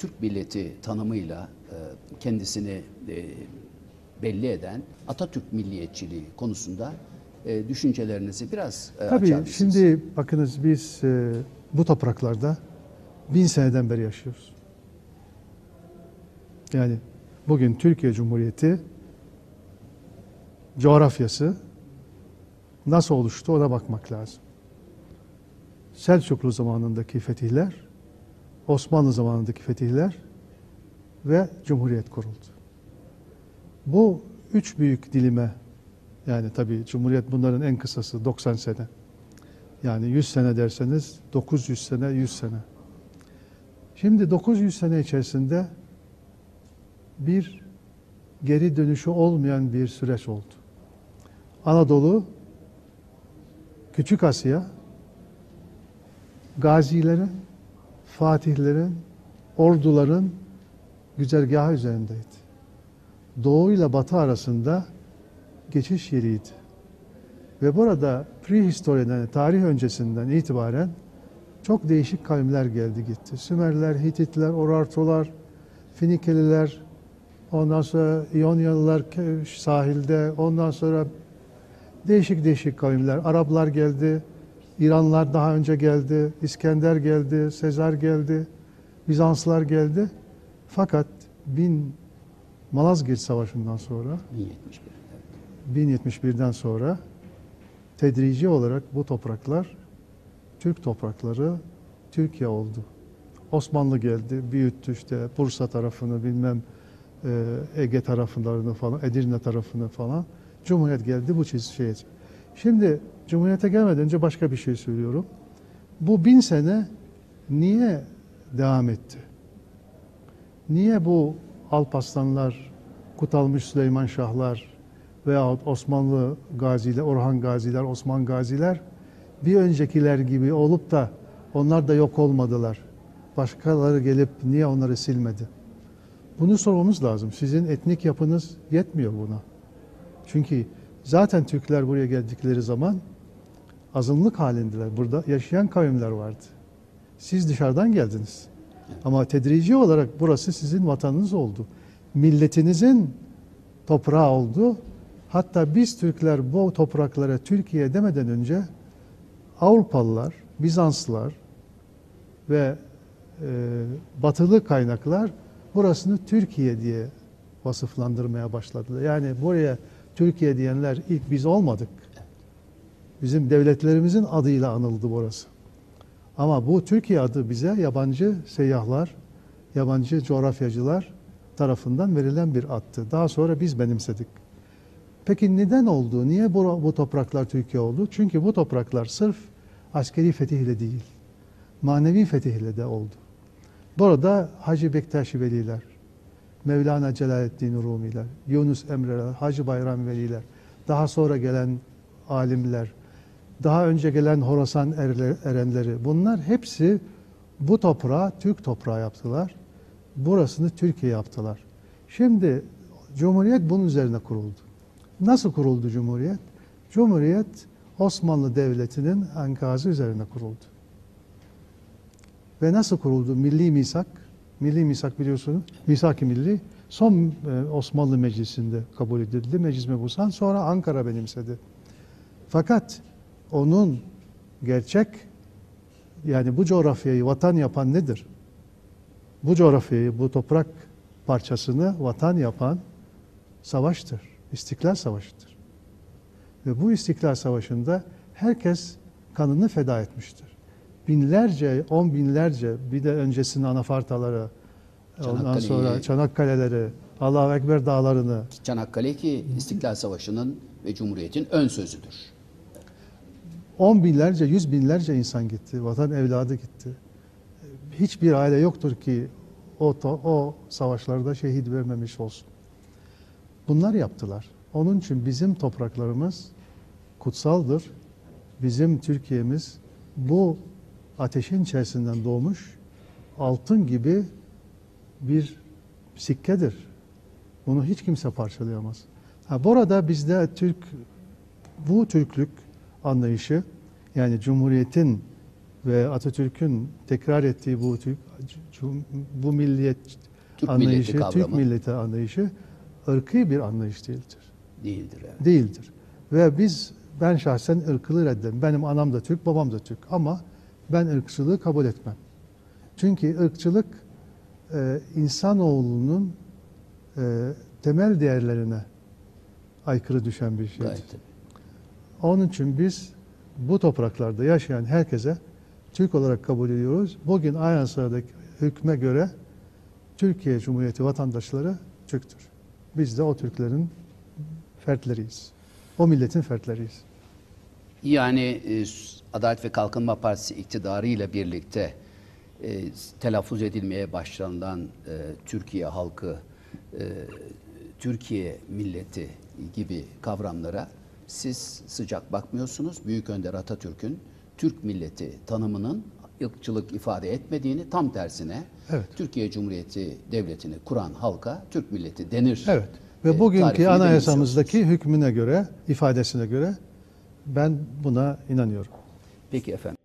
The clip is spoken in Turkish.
Türk milleti tanımıyla e, kendisini e, belli eden Atatürk milliyetçiliği konusunda e, düşüncelerinizi biraz açar Tabii mısınız? şimdi bakınız biz bu topraklarda bin seneden beri yaşıyoruz. Yani bugün Türkiye Cumhuriyeti coğrafyası nasıl oluştu ona bakmak lazım. Selçuklu zamanındaki fetihler, Osmanlı zamanındaki fetihler ve Cumhuriyet kuruldu. Bu üç büyük dilime yani tabii Cumhuriyet bunların en kısası 90 sene. Yani 100 sene derseniz 900 sene, 100 sene. Şimdi 900 sene içerisinde bir geri dönüşü olmayan bir süreç oldu. Anadolu, Küçük Asya, gazilerin, fatihlerin, orduların güzergahı üzerindeydi. Doğu ile batı arasında geçiş yeriydi. Ve burada prehistoriden, tarih öncesinden itibaren çok değişik kavimler geldi gitti. Sümerler, Hititler, Orartolar, Finikeliler, ondan sonra İonyalılar sahilde, ondan sonra değişik değişik kavimler. Araplar geldi, İranlar daha önce geldi, İskender geldi, Sezar geldi, Bizanslar geldi. Fakat bin Malazgirt Savaşı'ndan sonra 1071. evet. 1071'den sonra tedrici olarak bu topraklar Türk toprakları Türkiye oldu. Osmanlı geldi, büyüttü işte Bursa tarafını bilmem e, Ege taraflarını falan, Edirne tarafını falan. Cumhuriyet geldi bu çiz şeye. Şimdi Cumhuriyete gelmeden önce başka bir şey söylüyorum. Bu bin sene niye devam etti? Niye bu Alparslanlar, Kutalmış Süleyman Şahlar veyahut Osmanlı gaziler, Orhan gaziler, Osman gaziler bir öncekiler gibi olup da onlar da yok olmadılar. Başkaları gelip niye onları silmedi? Bunu sormamız lazım. Sizin etnik yapınız yetmiyor buna. Çünkü zaten Türkler buraya geldikleri zaman azınlık halindeler. Burada yaşayan kavimler vardı. Siz dışarıdan geldiniz. Ama tedrici olarak burası sizin vatanınız oldu. Milletinizin toprağı oldu. Hatta biz Türkler bu topraklara Türkiye demeden önce Avrupalılar, Bizanslılar ve e, batılı kaynaklar burasını Türkiye diye vasıflandırmaya başladılar. Yani buraya Türkiye diyenler ilk biz olmadık. Bizim devletlerimizin adıyla anıldı burası. Ama bu Türkiye adı bize yabancı seyyahlar, yabancı coğrafyacılar tarafından verilen bir attı. Daha sonra biz benimsedik. Peki neden oldu? Niye bu, bu topraklar Türkiye oldu? Çünkü bu topraklar sırf askeri fetihle değil, manevi fetihle de oldu. Burada Hacı Bektaşi Veliler, Mevlana Celaleddin Rumiler, Yunus Emreler, Hacı Bayram Veliler, daha sonra gelen alimler, daha önce gelen Horasan erenleri bunlar hepsi bu toprağı Türk toprağı yaptılar. Burasını Türkiye yaptılar. Şimdi Cumhuriyet bunun üzerine kuruldu. Nasıl kuruldu Cumhuriyet? Cumhuriyet Osmanlı Devleti'nin enkazı üzerine kuruldu. Ve nasıl kuruldu? Milli misak. Milli misak biliyorsunuz. Misak-ı Milli son e, Osmanlı Meclisi'nde kabul edildi. Meclis Mebusan sonra Ankara benimsedi. Fakat onun gerçek yani bu coğrafyayı vatan yapan nedir? Bu coğrafyayı, bu toprak parçasını vatan yapan savaştır. İstiklal Savaşı'dır. Ve bu İstiklal Savaşı'nda herkes kanını feda etmiştir. Binlerce, on binlerce bir de öncesinde anafartaları, ondan sonra Çanakkale'leri, Allahu Ekber dağlarını. Çanakkale ki İstiklal Savaşı'nın ve Cumhuriyet'in ön sözüdür. On binlerce, yüz binlerce insan gitti. Vatan evladı gitti. Hiçbir aile yoktur ki o, o savaşlarda şehit vermemiş olsun. Bunlar yaptılar. Onun için bizim topraklarımız kutsaldır. Bizim Türkiye'miz bu ateşin içerisinden doğmuş altın gibi bir sikkedir. Bunu hiç kimse parçalayamaz. Ha, burada bizde Türk bu Türklük anlayışı yani Cumhuriyet'in ve Atatürk'ün tekrar ettiği bu Türk, bu milliyet Türk anlayışı, milleti Türk milleti anlayışı ırkı bir anlayış değildir. değildir. Evet. Değildir. Ve biz, ben şahsen ırkçılığı reddederim. Benim anam da Türk, babam da Türk ama ben ırkçılığı kabul etmem. Çünkü ırkçılık e, insanoğlunun e, temel değerlerine aykırı düşen bir şeydir. Gayet. Onun için biz bu topraklarda yaşayan herkese Türk olarak kabul ediyoruz. Bugün Anayasa'daki hükme göre Türkiye Cumhuriyeti vatandaşları Türktür. Biz de o Türklerin fertleriyiz. O milletin fertleriyiz. Yani e, Adalet ve Kalkınma Partisi iktidarıyla birlikte e, telaffuz edilmeye başlanılan e, Türkiye halkı, e, Türkiye milleti gibi kavramlara siz sıcak bakmıyorsunuz. Büyük Önder Atatürk'ün Türk milleti tanımının ırkçılık ifade etmediğini tam tersine Evet. Türkiye Cumhuriyeti Devleti'ni kuran halka Türk milleti denir. Evet. e, Ve bugünkü tarifini anayasamızdaki hükmüne göre, ifadesine göre ben buna inanıyorum. Peki efendim.